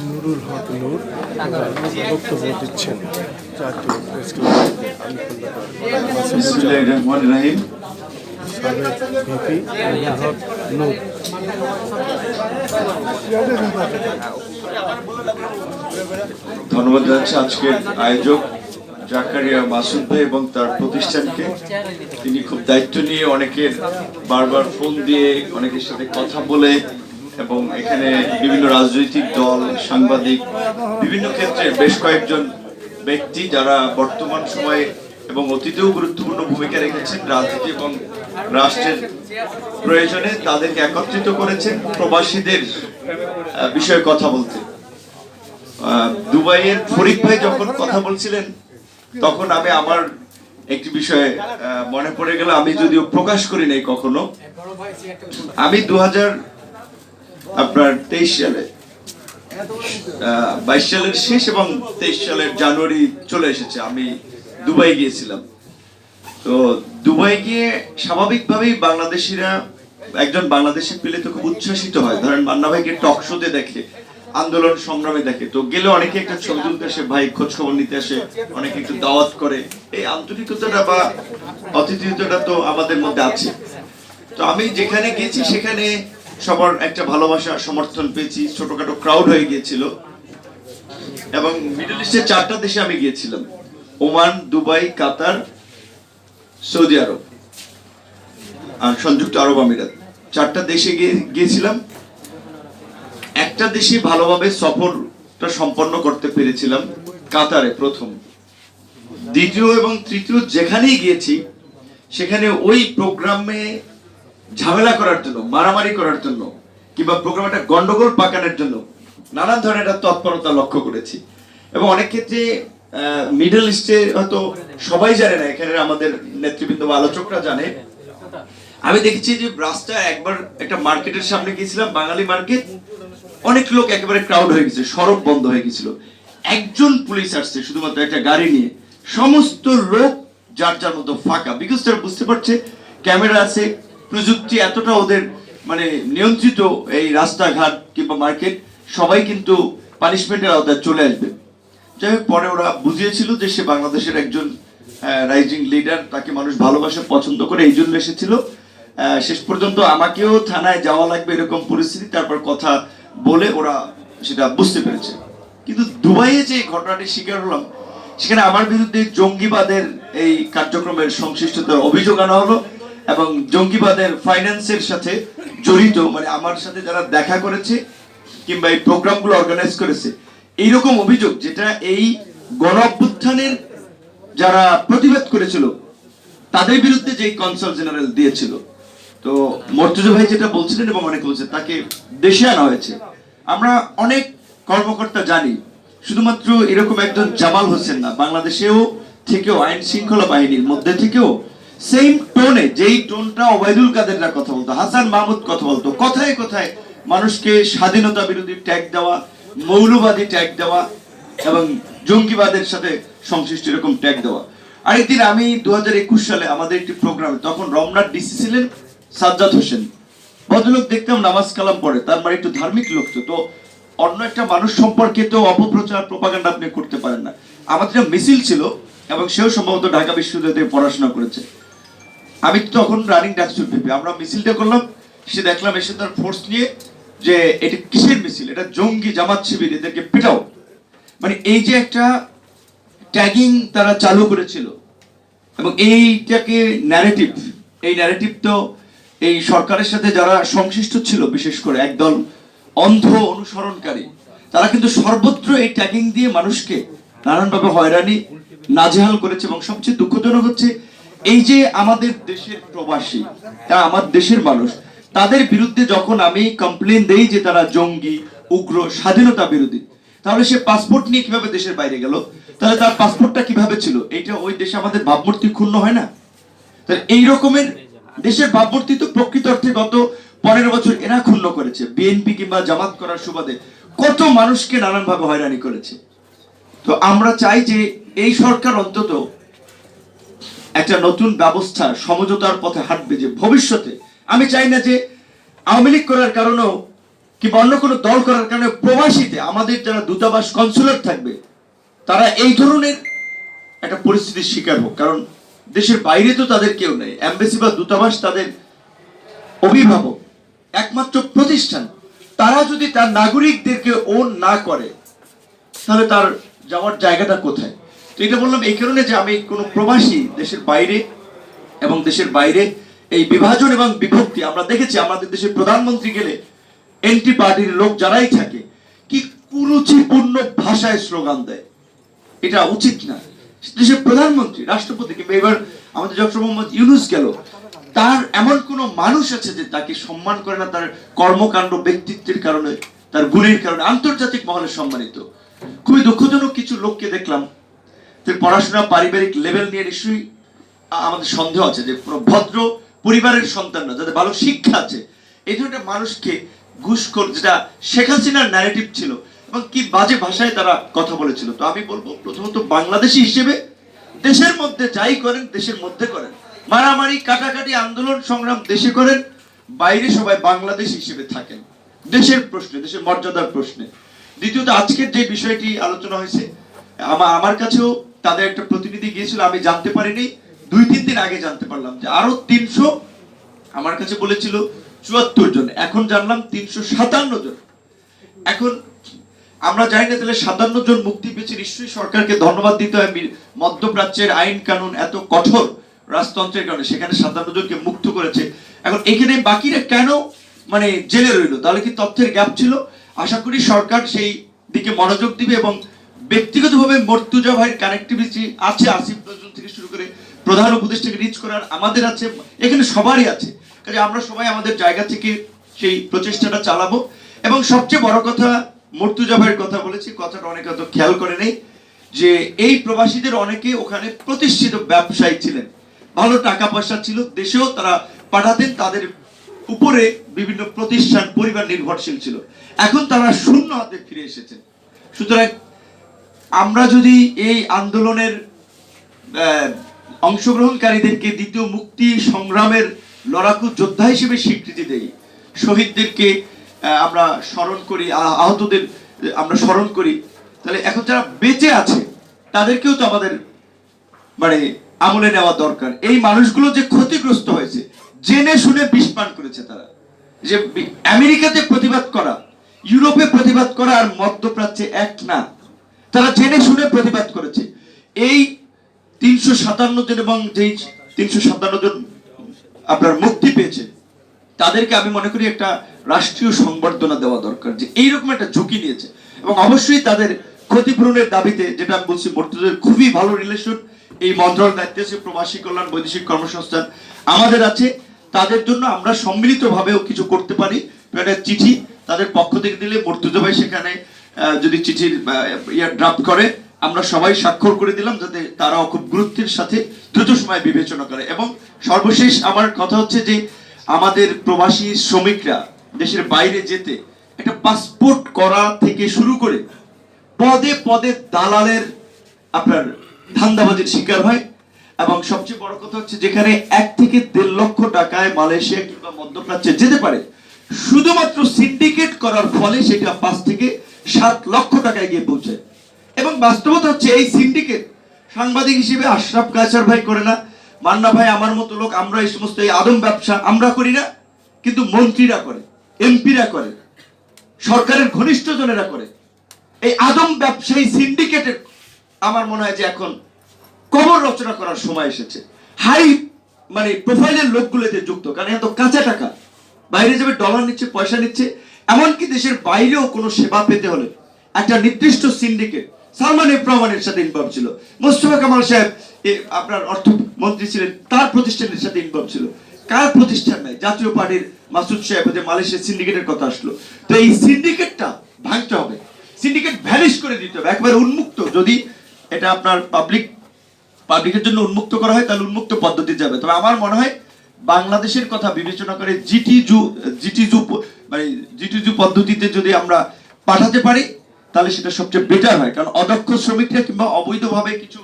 নুরুল হক নূর বক্তব্য দিচ্ছেন জাতীয় প্রেস ধন্যবাদ জানাচ্ছি আজকের আয়োজক। জাকারিয়া মাসুদ ভাই এবং তার প্রতিষ্ঠানকে। তিনি খুব দায়িত্ব নিয়ে অনেকের বারবার ফোন দিয়ে অনেকের সাথে কথা বলে এবং এখানে বিভিন্ন রাজনৈতিক দল, সাংবাদিক, বিভিন্ন ক্ষেত্রে বেশ কয়েকজন ব্যক্তি যারা বর্তমান সময়ে এবং অতীতেও গুরুত্বপূর্ণ ভূমিকা রেখেছেন রাজনীতি এবং রাষ্ট্রের প্রয়োজনে তাদেরকে একত্রিত করেছেন প্রবাসীদের বিষয়ে কথা বলতে। দুবাইয়ের ফরিদ ভাই যখন কথা বলছিলেন তখন আমি আমার একটি বিষয়ে মনে পড়ে গেল, আমি যদিও প্রকাশ করি নাই কখনো, আমি দু আপনার তেইশ সালে বাইশ সালের শেষ এবং তেইশ সালের জানুয়ারি চলে এসেছে, আমি দুবাই গিয়েছিলাম। তো দুবাই গিয়ে স্বাভাবিকভাবেই বাংলাদেশিরা, একজন বাংলাদেশি পেলে তো খুব উচ্ছ্বাসিত হয়। ধরেন মান্না ভাইকে টক শোতে দেখে আন্দোলন সংগ্রামে দেখে। তো গেলে অনেকে একটা ছবি তুলতে আসে, ভাই খোঁজ খবর নিতে আসে, অনেকে একটু দাওয়াত করে। এই আন্তরিকতাটা বা অতিথিয়তাটা তো আমাদের মধ্যে আছে। তো আমি যেখানে গেছি সেখানে সবার একটা ভালোবাসা, সমর্থন পেয়েছি। ছোটখাটো ক্রাউড হয়ে গিয়েছিল। এবং মিডল ইস্টের চারটা দেশে আমি গিয়েছিলাম। Oman, Dubai, Qatar, Saudi Arab, আর সংযুক্ত আরব আমিরাত। চারটা দেশে গিয়ে, গিয়েছিলাম। একটা দেশে ভালোভাবে সফরটা সম্পন্ন করতে পেরেছিলাম, কাতারে প্রথম। দ্বিতীয় এবং তৃতীয় যেখানেই গিয়েছি, সেখানে ওই প্রোগ্রামে ঝামেলা করার জন্য, মারামারি করার জন্য, কিংবা প্রোগ্রামে একটা গন্ডগোল পাকানোর জন্য নানান ধরনের একটা তৎপরতা লক্ষ্য করেছি। এবং অনেক ক্ষেত্রে মিডল ইস্টে হয়তো সবাই জানে না এখানে আমাদের নেতৃবৃন্দ বা আলোচকরা জানে। আমি দেখেছি যে রাস্তায় একবার একটা মার্কেটের সামনে গিয়েছিলাম, বাঙালি মার্কেট অনেক লোক একেবারে ক্রাউড হয়ে গেছে, সড়ক বন্ধ হয়ে গেছিল। একজন পুলিশ আসছে, শুধুমাত্র একটা গাড়ি নিয়ে। সমস্ত লোক যার যার মতো ফাঁকা বিকজ তারা বুঝতে পারছে ক্যামেরা আছে, প্রযুক্তি এতটা ওদের মানে নিয়ন্ত্রিত এই রাস্তাঘাট কিংবা মার্কেট সবাই কিন্তু পানিশমেন্টের আওতায় চলে আসবে। যাই হোক, পরে ওরা বুঝিয়েছিল যে সে বাংলাদেশের একজন রাইজিং লিডার তাকে মানুষ ভালোবাসে, পছন্দ করে, এই জন্য এসেছিল। শেষ পর্যন্ত আমাকেও থানায় যাওয়া লাগবে এরকম পরিস্থিতি, তারপর কথা বলে ওরা সেটা বুঝতে পেরেছে। কিন্তু দুবাইয়ে যে ঘটনাটির শিকার হলাম সেখানে আমার বিরুদ্ধে জঙ্গিবাদের এই কার্যক্রমের সংশ্লিষ্টতার অভিযোগ আনা হলো এবং জঙ্গিবাদের ফাইন্যান্সের সাথে জড়িত মানে আমার সাথে যারা দেখা করেছে কিংবা এই প্রোগ্রামগুলো অর্গানাইজ করেছে, এইরকম অভিযোগ যেটা এই গণ যারা প্রতিবাদ করেছিল, তাদের বিরুদ্ধে যে কনসাল জেনারেল দিয়েছিল তো মর্তুজা ভাই যেটা বলছিলেন এবং অনেক বলছে তাকে দেশে আনা হয়েছে। আমরা অনেক কর্মকর্তা জানি, শুধুমাত্র এরকম একজন জামাল হোসেন না, বাংলাদেশেও থেকেও আইন শৃঙ্খলা বাহিনীর মধ্যে থেকেও সেম টোনে যেই টোনটা ওবায়দুল কাদেররা কথা বলতো, হাসান মাহমুদ কথা বলতো, কথায় কথায় মানুষকে স্বাধীনতা বিরোধী ট্যাগ দেওয়া, মৌলবাদী ট্যাগ দেওয়া এবং জঙ্গিবাদের সাথে সংশ্লিষ্ট এরকম ট্যাগ দেওয়া। আরেকদিন আমি দু হাজার একুশ সালে আমাদের একটি প্রোগ্রামে তখন রমনার ডিসি ছিলেন সাজ্জাদ হোসেন। ভদ্রলোক দেখতাম নামাজ কালাম পড়ে, তার মানে একটু ধার্মিক লোক তো তো অন্য একটা মানুষ সম্পর্কে তো অপপ্রচার প্রপাগান্ডা আপনি করতে পারেন না। আমাদের মিছিল ছিল এবং সেও সম্ভবত ঢাকা বিশ্ববিদ্যালয় পড়াশোনা করেছে। আমি তো তখন রানিং ডাকসুর ভিপি আমরা মিছিলটা করলাম, সে দেখলাম এসে তার ফোর্স নিয়ে যে এটা কিসের মিছিল? এটা জঙ্গি জামাত শিবির, এদেরকে পিটাও। মানে এই যে একটা ট্যাগিং তারা চালু করেছিল, এবং এইটাকে ন্যারেটিভ এই ন্যারেটিভ তো এই সরকারের সাথে যারা সংশ্লিষ্ট ছিল, বিশেষ করে একদল অন্ধ অনুসরণকারী, তারা কিন্তু সর্বত্র এই ট্যাগিং দিয়ে মানুষকে নানানভাবে হয়রানি, নাজেহাল করেছে এবং সবচেয়ে দুঃখজনক হচ্ছে এই যে আমাদের দেশের প্রবাসী তারা আমার দেশের মানুষ, তাদের বিরুদ্ধে যখন আমি কমপ্লেন দেই যে তারা জঙ্গি, উগ্র, স্বাধীনতা বিরোধী, তাহলে সে পাসপোর্ট নিয়ে কীভাবে দেশের বাইরে গেল? তাহলে তার পাসপোর্টটা কীভাবে ছিল? এইটা ওই দেশে আমাদের ভাবমূর্তি ক্ষুণ্ণ হয় না? তাহলে এই রকমের দেশের ভাবমূর্তি তো প্রকৃত অর্থে গত পনেরো বছর এরা ক্ষুণ্ণ করেছে। বিএনপি কিংবা জামাত করার সুবাদে কত মানুষকে নানানভাবে হয়রানি করেছে। তো আমরা চাই যে এই সরকার অন্তত একটা নতুন ব্যবস্থা সমঝোতার পথে হাঁটবে যে ভবিষ্যতে। আমি চাই না যে আওয়ামী লীগ করার কারণেও কিংবা অন্য কোনো দল করার কারণে প্রবাসীতে আমাদের যারা দূতাবাস কনসুলার থাকবে, তারা এই ধরনের একটা পরিস্থিতির শিকার হোক। কারণ দেশের বাইরে তো তাদের কেউ নেই। এমবেসি বা দূতাবাস তাদের অভিভাবক, একমাত্র প্রতিষ্ঠান। তারা যদি তার নাগরিকদেরকে ওন না করে, তাহলে তার যাওয়ার জায়গাটা কোথায়? তো এটা বললাম এই কারণে যে আমি কোনো প্রবাসী দেশের বাইরে এবং দেশের বাইরে এই বিভাজন এবং বিভক্তি আমরা দেখেছি। আমাদের দেশের প্রধানমন্ত্রী গেলে এনটি পার্টির লোক যারাই থাকে, কি কুরুচিপূর্ণ ভাষায় স্লোগান দেয়? এটা উচিত না দেশের প্রধানমন্ত্রী রাষ্ট্রপতি কিংবা এবার আমাদের ডক্টর মোহাম্মদ ইউনুস গেল, তার এমন কোন মানুষ আছে যে তাকে সম্মান করে না, তার কর্মকাণ্ড ব্যক্তিত্বের কারণে, তার গুণের কারণে, আন্তর্জাতিক মহলে সম্মানিত। খুবই দুঃখজনক কিছু লোককে দেখলাম, যে পড়াশোনা পারিবারিক লেভেল নিয়ে নিশ্চয়ই আমাদের সন্দেহ আছে যে পুরো ভদ্র পরিবারের সন্তান না, যাদের ভালো শিক্ষা আছে। এই ধরনের মানুষকে ঘুষখোর যেটা শেখ হাসিনার ন্যারেটিভ ছিল এবং কি বাজে ভাষায় তারা কথা বলেছিল। তো আমি বলব, প্রথমত বাংলাদেশি হিসেবে দেশের মধ্যে যাই করেন, দেশের মধ্যে করেন। মারামারি, কাটাকাটি, আন্দোলন, সংগ্রাম দেশে করেন, বাইরে সবাই বাংলাদেশ হিসেবে থাকেন। দেশের প্রশ্নে, দেশের মর্যাদার প্রশ্নে। দ্বিতীয়ত, আজকের যে বিষয়টি আলোচনা হয়েছে আমার আমার কাছেও তাদের একটা প্রতিনিধি গিয়েছিল, আমি জানতে পারিনি। দুই, তিন দিন আগে জানতে পারলাম যে আরও তিনশো, আমার কাছে বলেছিল, চুয়াত্তর জন। এখন জানলাম তিনশো সাতান্ন জন। এখন আমরা জানি না তাহলে সাতান্ন জন মুক্তি পেয়েছে, নিশ্চয়ই সরকারকে ধন্যবাদ দিতে হয়। মধ্যপ্রাচ্যের আইন কানুন এত কঠোর রাজতন্ত্রের কারণে সেখানে সাতান্ন জনকে মুক্ত করেছে। এখন এখানে বাকিরা কেন মানে জেলে রইল? তাহলে কি তথ্যের গ্যাপ ছিল? আশা করি সরকার সেই দিকে মনোযোগ দিবে এবং ব্যক্তিগতভাবে মর্তুজা ভাইয়ের কানেক্টিভিটি আছে আসিফ নজরুল থেকে শুরু করে প্রধান উপদেষ্টাকে রিচ করার আমাদের আছে, এখানে সবারই আছে। কাজে আমরা সবাই আমাদের জায়গা থেকে সেই প্রচেষ্টাটা চালাবো। এবং সবচেয়ে বড় কথা মর্তুজা ভাইয়ের কথা বলেছি, কথাটা অনেকে হয়তো খেয়াল করে নেই, যে এই প্রবাসীদের অনেকে ওখানে প্রতিষ্ঠিত ব্যবসায়ী ছিলেন। ভালো টাকা পয়সা ছিল, দেশেও তারা পাঠাতেন, তাদের উপরে বিভিন্ন প্রতিষ্ঠান, পরিবার নির্ভরশীল ছিল। এখন তারা শূন্য হাতে ফিরে এসেছেন। সুতরাং আমরা যদি এই আন্দোলনের অংশগ্রহণকারীদেরকে দ্বিতীয় মুক্তি সংগ্রামের লড়াকু যোদ্ধা হিসেবে স্বীকৃতি দেই, শহীদদেরকে আমরা স্মরণ করি আহতদের, আমরা স্মরণ করি। তাহলে এখন যারা বেঁচে আছে, তাদেরকেও তো আমাদের মানে আমলে নেওয়া দরকার। এই মানুষগুলো যে ক্ষতিগ্রস্ত হয়েছে, জেনে শুনে বিষ করেছে তারা। যে আমেরিকাতে প্রতিবাদ করা, ইউরোপে প্রতিবাদ করা আর মধ্যপ্রাচ্যে এক না, তারা জেনে শুনে প্রতিবাদ করেছে। এই তিনশো সাতান্ন জন এবং যেই তিনশো সাতান্ন জন আপনার মুক্তি পেয়েছে, তাদেরকে আমি মনে করি একটা রাষ্ট্রীয় সংবর্ধনা দেওয়া দরকার যে এইরকম একটা ঝুঁকি নিয়েছে। এবং অবশ্যই তাদের ক্ষতিপূরণের দাবিতে, যেটা আমি বলছি মর্তুদের খুবই ভালো রিলেশন এই মন্ত্রণালয় দায়িত্বে আছে, প্রবাসী কল্যাণ, বৈদেশিক কর্মসংস্থান আমাদের আছে। তাদের জন্য আমরা সম্মিলিতভাবেও কিছু করতে পারি। একটা চিঠি তাদের পক্ষ থেকে দিলে মর্তুজা ভাই সেখানে যদি চিঠির ইয়ে ড্রাফট করে, আমরা সবাই স্বাক্ষর করে দিলাম যাতে তারাও খুব গুরুত্বের সাথে দ্রুত সময় বিবেচনা করে। এবং সর্বশেষ আমার কথা হচ্ছে যে, আমাদের প্রবাসী শ্রমিকরা দেশের বাইরে যেতে, একটা পাসপোর্ট করা থেকে শুরু করে পদে পদে দালালের আপনার ধান্দাবাজির শিকার হয়। এবং সবচেয়ে বড় কথা হচ্ছে যেখানে এক থেকে দেড় লক্ষ টাকায় মালয়েশিয়া কিংবা মধ্যপ্রাচ্যে যেতে পারে, শুধুমাত্র সিন্ডিকেট করার ফলে সেটা পাঁচ থেকে সাত লক্ষ টাকায় গিয়ে পৌঁছায়। এবং বাস্তবতা হচ্ছে এই সিন্ডিকেট সাংবাদিক হিসেবে আশরাফ কায়সার ভাই করে না। মান্না ভাই, আমার মতো লোক, আমরা এই সমস্ত এই আদম ব্যবসা আমরা করি না, কিন্তু মন্ত্রীরা করে। এমপিরা করে, সরকারের ঘনিষ্ঠ জনেরা করে। এই আদম ব্যবসায়ী সিন্ডিকেটের, আমার মনে হয় যে এখন কবর রচনা করার সময় এসেছে। হাই মানে প্রোফাইলের লোকগুলোতে যুক্ত, কারণ এত কাঁচা টাকা। বাইরে যাবে ডলার নিচ্ছে, পয়সা নিচ্ছে, এমনকি দেশের বাইরেও কোনো সেবা পেতে হলে একটা নির্দিষ্ট সিন্ডিকেট, সালমান এফ রহমানের সাথে ইনভলভ ছিল। মোস্তফা কামাল সাহেব আপনার অর্থমন্ত্রী ছিলেন, তার প্রতিষ্ঠানের সাথে ইনভলভ ছিল। কার প্রতিষ্ঠান নাই? জাতীয় পার্টির মাসুদ সাহেব, যে মালয়েশিয়ার সিন্ডিকেটের কথা আসলো। তো এই সিন্ডিকেটটা ভাঙতে হবে। সিন্ডিকেট ভ্যানিশ করে দিতে হবে, একবার উন্মুক্ত। যদি এটা আপনার পাবলিক পাবলিকের জন্য উন্মুক্ত করা হয়, তাহলে উন্মুক্ত পদ্ধতি যাবে। তবে আমার মনে হয় বাংলাদেশের কথা বিবেচনা করে জিটি জু জিটি জু মানে জিটি জু পদ্ধতিতে যদি আমরা পাঠাতে পারি, তাহলে সেটা সবচেয়ে বেটার হয়। কারণ অদক্ষ শ্রমিকরা কিংবা অবৈধভাবে কিছু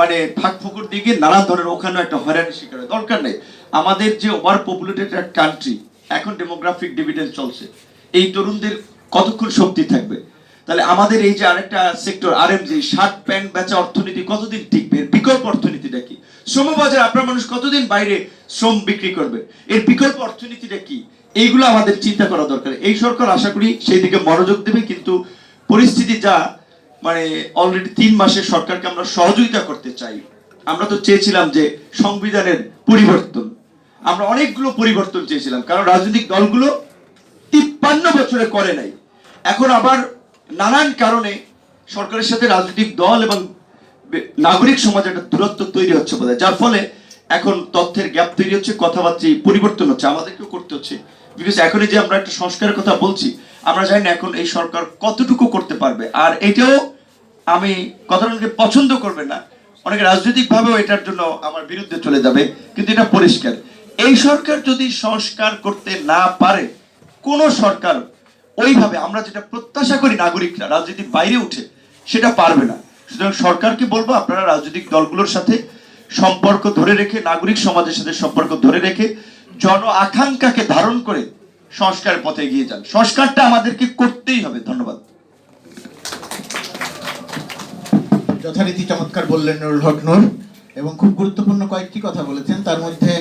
মানে ফাঁক ফুকুর দিকে নানা ধরনের ওখানে একটা হয়রানির শিকার হয়। দরকার নেই। আমাদের যে ওভার পপুলেটেড কান্ট্রি এখন ডেমোগ্রাফিক ডিভিডেন্ড চলছে। এই তরুণদের কতক্ষণ শক্তি থাকবে? তাহলে আমাদের এই যে আরেকটা sector R M G shirt pant বেচা অর্থনীতি কতদিন টিকবে? বিকল্প অর্থনীতিটা কি? শ্রমবাজার আপনার মানুষ কতদিন বাইরে শ্রম বিক্রি করবে? এর বিকল্প অর্থনীতিটা কি? এইগুলো আমাদের চিন্তা করা দরকার। এই সরকার আশা করি সেই দিকে মনোযোগ দেবে, কিন্তু পরিস্থিতি যা মানে অলরেডি তিন মাসে সরকারকে আমরা সহযোগিতা করতে চাই। আমরা তো চেয়েছিলাম যে সংবিধানের পরিবর্তন। আমরা অনেকগুলো পরিবর্তন চেয়েছিলাম, কারণ রাজনৈতিক দলগুলো তিপ্পান্ন বছরে করে নাই। এখন আবার নানান কারণে সরকারের সাথে রাজনৈতিক দল এবং নাগরিক সমাজে একটা দূরত্ব তৈরি হচ্ছে বোধহয়। যার ফলে এখন তথ্যের গ্যাপ তৈরি হচ্ছে কথাবার্তা পরিবর্তন হচ্ছে, আমাদেরকেও করতে হচ্ছে। বিকজ এখনই যে আমরা একটা সংস্কারের কথা বলছি, আমরা জানি না এখন এই সরকার কতটুকু করতে পারবে। আর এটাও আমি কথাটা অনেকে পছন্দ করবে না। অনেকে রাজনৈতিক ভাবেও এটার জন্য আমার বিরুদ্ধে চলে যাবে, কিন্তু এটা পরিষ্কার। এই সরকার যদি সংস্কার করতে না পারে, কোন সরকার ওইভাবে আমরা যেটা প্রত্যাশা করি নাগরিকরা, রাজনীতির বাইরে উঠে, সেটা পারবে না। সুতরাং সরকারকে বলব আপনারা রাজনৈতিক দলগুলোর সাথে সম্পর্ক ধরে রেখে, নাগরিক সমাজের সাথে সম্পর্ক ধরে রেখে জন আকাঙ্ক্ষাকে ধারণ করে সংস্কারের পথে এগিয়ে যান। সংস্কারটা আমাদেরকে করতেই হবে। ধন্যবাদ। যথারীতি চমৎকার বললেন নুরুল হক নূর এবং খুব গুরুত্বপূর্ণ কয়েকটি কথা বলেছেন। তার মধ্যে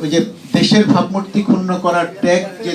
ওই যে দেশের ভাবমূর্তি ক্ষুণ্ণ করার ট্যাগ যে